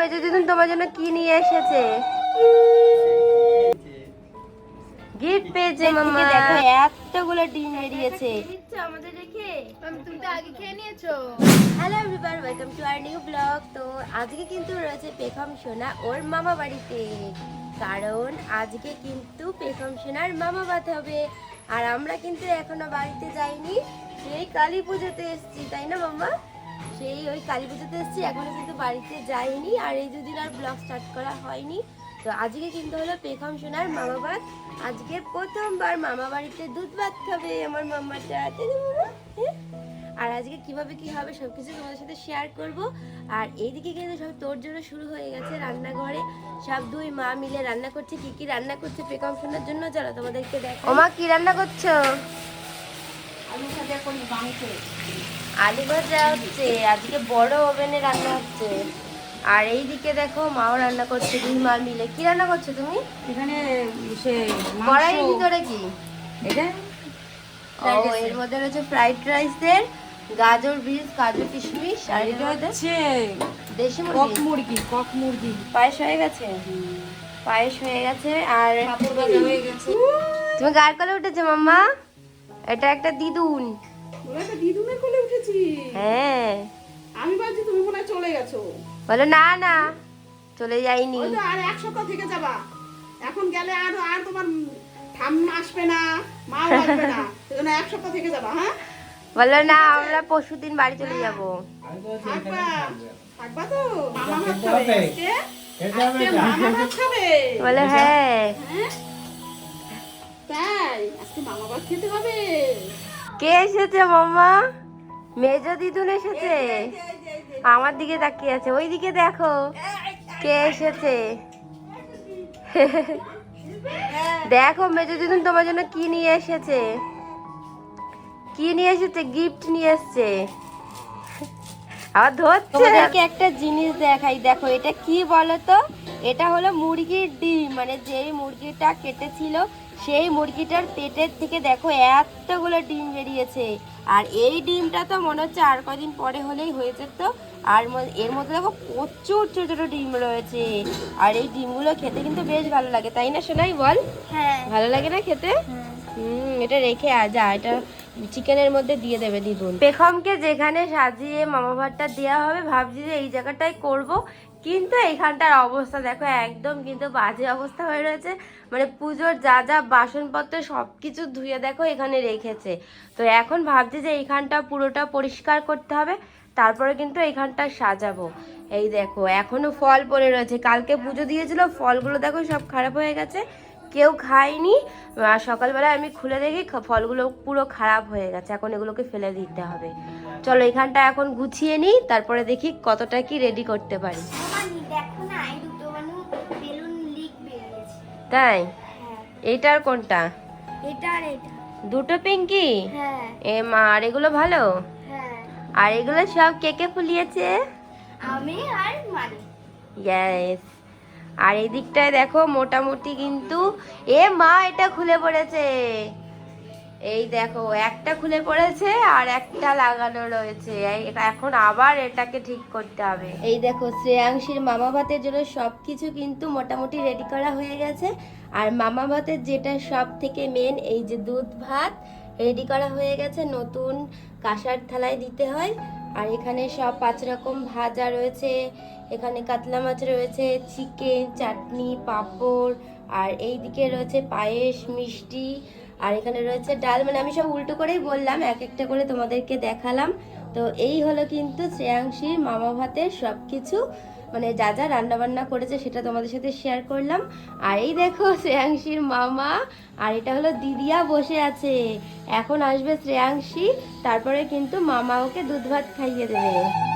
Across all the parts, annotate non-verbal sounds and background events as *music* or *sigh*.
মেজো দিদুন তোমার জন্য কি নিয়ে এসেছে? গিফট পেয়েছে মামা দেখো এতগুলো ডিম বেরিয়েছে। আমাদের রেখে তুমি তো আগে খেয়ে নিয়েছো hello everyone welcome to our new blog তো আজকে কিন্তু রয়েছে পেখম সোনা ওর মামা বাড়িতে। কারণ আজকে কিন্তু পেখম সোনার মামা বাত হবে। আর আমরা কিন্তু এখনও বাড়িতে যাইনি। সেই কালী পুজোতে এসেছি তাই না মাম্মা? সেই ওই কালী পুজোতে এসেছি এখনও কিন্তু বাড়িতে যাইনি আর এই দুদিন আর ব্লগ স্টার্ট করা হয়নি। তো আজকে কিন্তু হলো পেখম সোনার মামা ভাত আজকে প্রথমবার মামা বাড়িতে দুধ ভাত খাবে আমার মামাটা হ্যাঁ? আর আজকে কীভাবে কি হবে সব কিছু তোমাদের সাথে শেয়ার করব। আর এইদিকে কিন্তু সব তোর জন্য শুরু হয়ে গেছে রান্নাঘরে। সব দুই মা মিলে রান্না করছে কি কি রান্না করছে পেকম শোনার জন্য চলো তোমাদেরকে দেখো মা কি রান্না করছ? আলু ভাজা হচ্ছে আজকে বড় ওভেনে রান্না হচ্ছে। আর এই দিকে দেখো মাও রান্না করছে দুই মা মিলে। কি রান্না করছ তুমি? এখানে সে কড়াইয়ের ভিতরে কি? এটা? ও এর মধ্যে রয়েছে ফ্রাইড রাইসের গাজর বিনস কাজু কিশমিশ আর এটা হচ্ছে দেশি কক মুরগি মুরগি কক মুরগি। পায়েস হয়ে গেছে? পায়েস হয়ে গেছে আর পাপড় ভাজা হয়ে গেছে। তুমি গায়ের কলে উঠেছো মাম্মা? এটা একটা দিদুন। দিদুনের হ্যাঁ। আমি ভাবছি তুমি মনে চলে গেছো। বলো না না চলে যাইনি। ওই তো আর এক সপ্তাহ থেকে যাবা। এখন গেলে আর আর তোমার ঠাম্মা আসবে না মাও আসবে না। *laughs* সেজন্য এক সপ্তাহ থেকে যাবা হ্যাঁ? বলো না আমরা পরশু দিন বাড়ি চলে যাব। থাকবা। থাকবা তো। মামা ভাত খাবে আজকে। আজকে মামা ভাত খাবে। বলে হ্যাঁ। হ্যাঁ? তাই আজকে মামা ভাত খেতে হবে। কে এসেছে মাম্মা মেজো দিদুন এসেছে? আমার দিকে তাকিয়ে আছে। ওই দিকে দেখো। কে এসেছে? *laughs* দেখো মেজো দিদুন তোমার জন্য কি নিয়ে এসেছে? কি নিয়ে এসেছে? গিফট নিয়ে এসেছে। আবার ধরছে। তোমাদেরকে একটা জিনিস দেখাই। দেখো এটা কি বলো তো এটা হলো মুরগির ডিম। মানে যেই মুরগিটা কেটেছিল সেই মুরগিটার পেটের থেকে দেখো এতগুলো ডিম বেরিয়েছে। আর এই ডিমটা তো মনে হচ্ছে আর কদিন পরে হলেই হয়ে যেত আর এর মধ্যে দেখো প্রচুর ছোট ছোট ডিম রয়েছে। আর এই ডিমগুলো খেতে কিন্তু বেশ ভালো লাগে তাই না সোনাই বল? হ্যাঁ। ভালো লাগে না খেতে? হুম এটা রেখে যা এটা চিকেনের মধ্যে দিয়ে দেবে দিদুন পেখমকে যেখানে সাজিয়ে মামা ভাতটা দেওয়া হবে ভাবছি যে এই জায়গাটাই করব। কিন্তু এইখানটার অবস্থা দেখো, একদম কিন্তু বাজে অবস্থা হয়ে রয়েছে। মানে পুজোর যা যা বাসনপত্র সব কিছু ধুয়ে দেখো এখানে রেখেছে। তো এখন ভাবছি যে এইখানটা পুরোটা পরিষ্কার করতে হবে, তারপরে কিন্তু এইখানটা সাজাবো। এই দেখো এখনও ফল পড়ে রয়েছে। কালকে পুজো দিয়েছিল, ফলগুলো দেখো সব খারাপ হয়ে গেছে। কেউ খায়নি। আর সকালবেলা আমি খুলে দেখি ফলগুলো পুরো খারাপ হয়ে গেছে। এখন এগুলোকে ফেলে দিতে হবে। চলো এখানটা এখন গুছিয়ে নিই তারপরে দেখি কতটা কি রেডি করতে পারি। তাই? হ্যাঁ। এইটার কোনটা? এটা আর এটা। দুটো পিঙ্কি? হ্যাঁ। এ মা আর এগুলো ভালো? হ্যাঁ। আর এগুলো সব কেকে ফুলিয়েছে? আমি আর মানি। ইয়েস আর এই দিকটায় দেখো মোটামুটি কিন্তু, এ মা এটা খুলে পড়েছে। এই দেখো, একটা খুলে পড়েছে আর একটা লাগানো রয়েছে। এখন আবার এটাকে ঠিক করতে হবে। এই দেখো, শ্রেয়াংশীর মামা ভাতের জন্য সব কিছু কিন্তু মোটামুটি রেডি করা হয়ে গেছে। আর মামা ভাতের যেটা সব থেকে মেন এই যে দুধ ভাত রেডি করা হয়ে গেছে। নতুন কাঁসার থালায় দিতে হয়। আর এখানে সব পাঁচ রকম ভাজা রয়েছে। এখানে কাতলা মাছ রয়েছে, চিকেন, চাটনি, পাঁপড়, আর এই দিকে রয়েছে পায়েস, মিষ্টি, আর এখানে রয়েছে ডাল। মানে আমি সব উল্টো করেই বললাম, এক একটা করে তোমাদেরকে দেখালাম। তো এই হলো কিন্তু শ্রেয়াংশীর মামা ভাতের সব কিছু মানে যা যা রান্নাবান্না করেছে সেটা তোমাদের সাথে শেয়ার করলাম। আর এই দেখো *laughs* শ্রেয়াংশীর মামা, আর এটা হলো দিদিয়া বসে আছে। এখন আসবে শ্রেয়াংশী, তারপরে কিন্তু মামা ওকে দুধ ভাত খাইয়ে দেবে।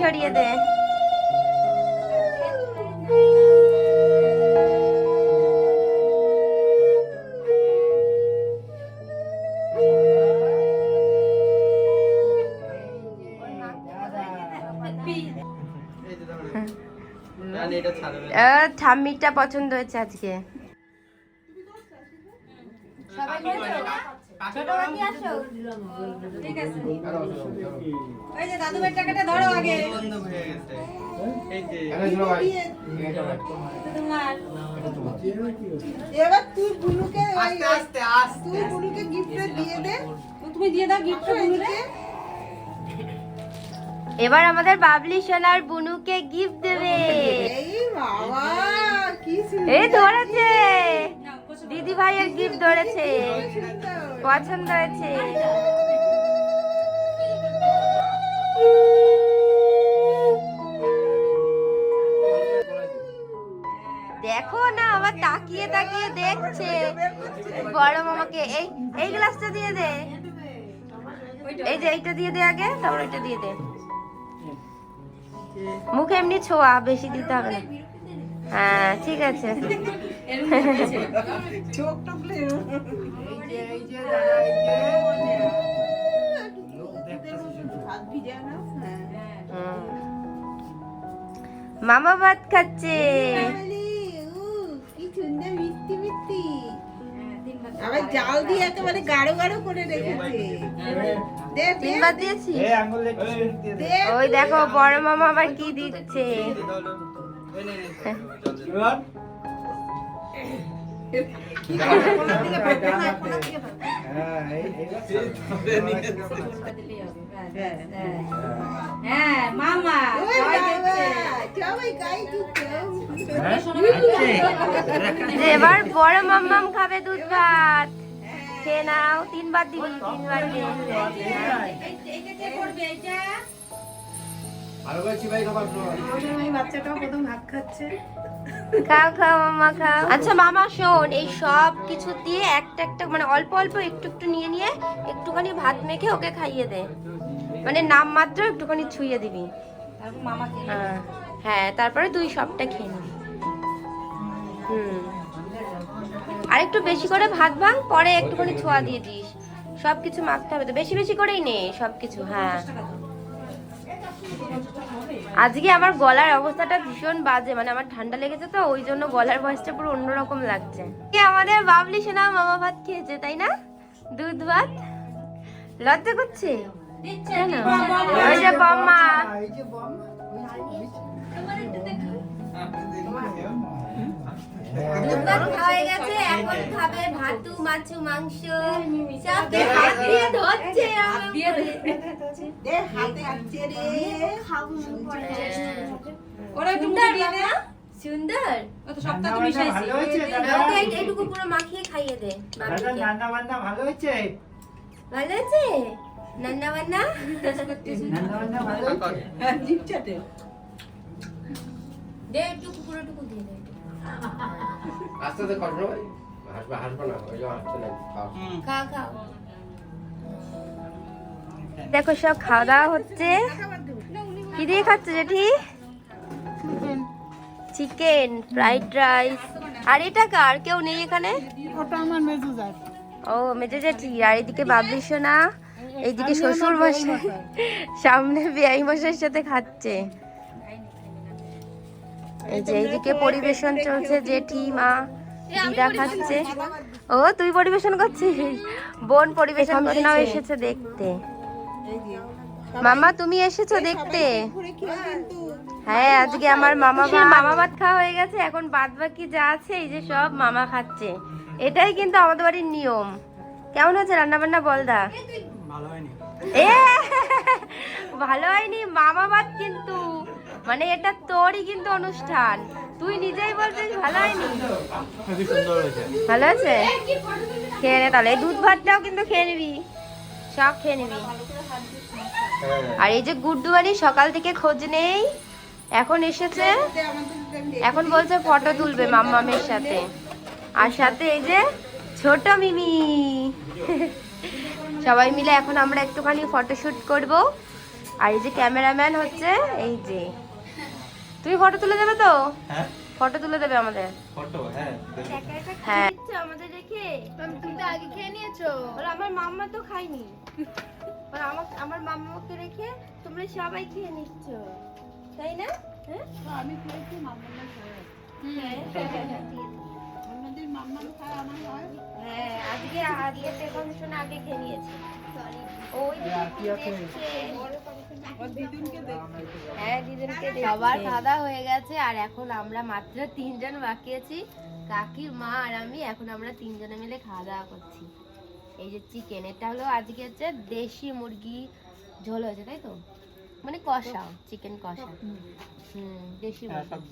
সরিয়ে দে। আহ, ঠাম্মিটা পছন্দ হয়েছে আজকে। এবার তুই বুলুকে তুই বুলুকে গিফটটা দিয়ে দে। তুমি দিয়ে দাও গিফটটা বুনুরে এবার আমাদের বাবলি সোনার বুনুকে গিফট দেবে। এই ধরেছে। দিদি ভাইয়ের গিফট ধরেছে। পছন্দ হয়েছে? দেখো না আবার তাকিয়ে তাকিয়ে দেখছে। বড় মামাকে এই এই গ্লাসটা দিয়ে দে। এই যে এইটা দিয়ে দে আগে তারপর এটা দিয়ে দে। মুখে এমনি ছোঁয়া বেশি দিতে হবে না। হ্যাঁ ঠিক আছে। *laughs* মামা ভাত খাচ্ছে। আবার জাল দিয়ে একেবারে গাঢ় গাঢ় করে রেখেছে। দে দে। তিনবার দিয়েছি ওই দেখো বড় মামা আবার কি দিচ্ছে। এবার বড় মাম্মাম খাবে দুধ ভাত। খেয়ে নাও তিনবার দিবি তিনবার বাচ্চাটাও প্রথম ভাত খাচ্ছে। খাও খাও মামা খাও। আচ্ছা মামা শোন এই সব কিছু দিয়ে একটা একটা মানে অল্প অল্প একটু একটু নিয়ে নিয়ে একটুখানি ভাত মেখে ওকে খাইয়ে দে। মানে নাম মাত্র একটুখানি ছুঁয়ে দিবি। তারপর হ্যাঁ হ্যাঁ তারপরে তুই সবটা খেয়ে নিবি হুম। আর একটু বেশি করে ভাত ভাঙ পরে একটুখানি ছোঁয়া দিয়ে দিস। সব কিছু মাখতে হবে তো। বেশি বেশি করেই নে সব কিছু হ্যাঁ। আজকে আমার গলার অবস্থাটা ভীষণ বাজে মানে আমার ঠান্ডা লেগেছে তো ওই জন্য গলার ভয়েসটা পুরো অন্যরকম লাগছে। কি আমাদের বাবলি সোনা মামা ভাত খেয়েছে তাই না? দুধ ভাত? লজ্জা করছে? ওই যে বম্মা। দুধ খাওয়া গেছে এখন খাবে ভাতু মাছু মাংস। সব হাত দিয়ে ধরছে দে দে হাতে রে। খাব পরে। ওরা একটু দিয়ে দে সুন্দর? ও তো সবটা তো মিশাইছি। এইটুকু পুরো মাখিয়ে খাইয়ে দে। রান্না বান্না ভালো হয়েছে? ভালো আছে নান্না বান্না রান্না বান্না ভালো হয়েছে? হ্যাঁ, চাটে দে। একটুকু পুরোটুকু দে। আস্তে আস্তে কষ্ট হয়? হাসবে হাসবে না ওই খাও। খাও খাও। দেখো সব খাওয়া দাওয়া হচ্ছে। কি দিয়ে খাচ্ছে জেঠি? Chicken fried rice. আর এটা কার? কেউ নেই এখানে? ওটা আমার মেজুজার ও মেজে জেঠি। আর এদিকে বাবলি সোনা এইদিকে শ্বশুর মশাই সামনে বেআই মশাইয়ের সাথে খাচ্ছে। এই যে এইদিকে পরিবেশন চলছে জেঠি মা দিদা খাচ্ছে। ও তুই পরিবেশন করছিস? বোন পরিবেশন করছে। এসেছে দেখতে। মামা তুমি এসেছ দেখতে? হ্যাঁ আজকে আমার মামা মামা ভাত খাওয়া হয়ে গেছে এখন বাদ বাকি যা আছে এই যে সব মামা খাচ্ছে। এটাই কিন্তু আমাদের বাড়ির নিয়ম। কেমন হচ্ছে রান্না বান্না বলদা ভালো হয়নি মামা ভাত কিন্তু। মানে এটা তোরই কিন্তু অনুষ্ঠান। তুই নিজেই বলছিস ভালো হয়নি? ভালো আছে খেয়ে নে তাহলে। দুধ ভাতটাও কিন্তু খেয়ে নিবি। সব খেয়ে নিবি। আর এই যে গুড্ডুবানি সকাল থেকে খোঁজ নেই এখন এসেছে। এখন বলছে ফটো তুলবে মাম্মামের সাথে। আর সাথে এই যে ছোট মিমি। সবাই মিলে এখন আমরা একটুখানি ফটোশুট করব। আর এই যে ক্যামেরাম্যান হচ্ছে এই যে। তুমি ফটো তুলে দেবে তো? হ্যাঁ। ফটো তুলে দেবে আমাদের। ফটো হ্যাঁ হ্যাঁ। আমাদের রেখে তুমি তো আগে খেয়ে নিয়েছো। বলে আমার মাম্মা তো খায়নি। বলে আমার আমার মাম্মাকে রেখে তোমরা সবাই খেয়ে নিচ্ছ। তাই না? হ্যাঁ? আমি খেয়েছি মাম্মা খায় আমাদের মাম্মা খায় আমার হয়। হ্যাঁ আজকে আজকে ফাংশন আগে খেয়ে নিয়েছে। ওই দিদুনকে দেখছি। হ্যাঁ দিদিনকে সবার খাওয়া হয়ে গেছে আর এখন আমরা মাত্র তিনজন বাকি আছি। কাকি মা আর আমি এখন আমরা তিনজনে মিলে খাওয়া দাওয়া করছি। এই যে চিকেন এটা হলো আজকে হচ্ছে দেশি মুরগি ঝোল হয়েছে তাই তো? মানে কষা চিকেন কষা। হম। দেশি মুরগি।